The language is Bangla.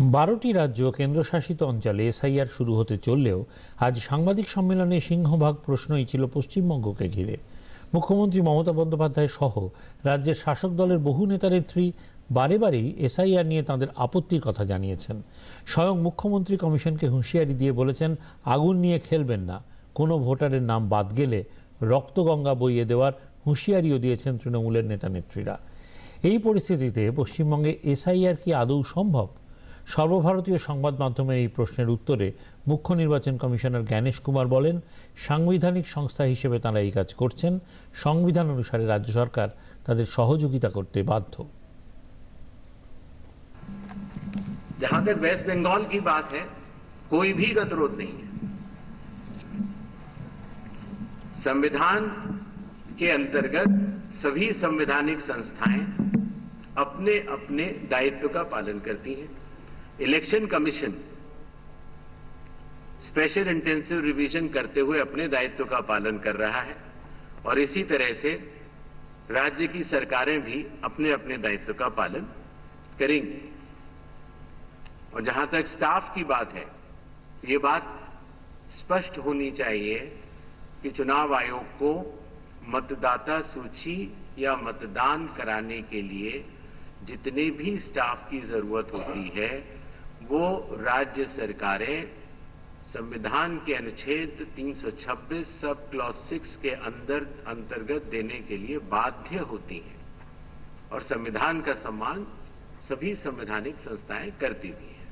বারোটি রাজ্য কেন্দ্রশাসিত অঞ্চলে এসআইআর শুরু হতে চললেও আজ সাংবাদিক সম্মেলনে সিংহভাগ প্রশ্নই ছিল পশ্চিমবঙ্গকে ঘিরে। মুখ্যমন্ত্রী মমতা বন্দ্যোপাধ্যায় সহ রাজ্যের শাসক দলের বহু নেতানেত্রী বারে বারেই এসআইআর নিয়ে তাঁদের আপত্তির কথা জানিয়েছেন। স্বয়ং মুখ্যমন্ত্রী কমিশনকে হুঁশিয়ারি দিয়ে বলেছেন, আগুন নিয়ে খেলবেন না। কোনো ভোটারের নাম বাদ গেলে রক্তগঙ্গা বইয়ে দেওয়ার হুঁশিয়ারিও দিয়েছেন তৃণমূলের নেতানেত্রীরা। এই পরিস্থিতিতে পশ্চিমবঙ্গে এসআইআর কি আদৌ সম্ভব? সর্বভারতীয় সংবাদ মাধ্যমের এই প্রশ্নের উত্তরে মুখ্য নির্বাচন কমিশনার জ্ঞানেশ কুমার বলেন সাংবিধানিক সংস্থা হিসেবে তাঁরা এই কাজ করছেন সংবিধান অনুসারে রাজ্য সরকার তাদের সহযোগিতা করতে বাধ্য जहां तक वेस्ट बंगाल की बात है कोई भी गतिरोध नहीं है संविधान के अंतर्गत सभी संवैधानिक संस्थाएं अपने अपने दायित्व का पालन करती हैं Election commission special intensive revision करते हुए अपने दायित्व का पालन कर रहा है और इसी तरह से राज्य की सरकारें भी अपने अपने दायित्व का पालन करेंगी। और जहाँ तक स्टाफ की बात है, ये बात स्पष्ट होनी चाहिए कि चुनाव आयोग को मतदाता सूची या मतदान कराने के लिए जितने भी स्टाफ की ज़रूरत होती है वो राज्य सरकारें संविधान के अनुच्छेद 326 सब क्लॉज सिक्स के अंदर अंतर्गत देने के लिए बाध्य होती हैं और संविधान का सम्मान सभी संवैधानिक संस्थाएँ करती भी हैं।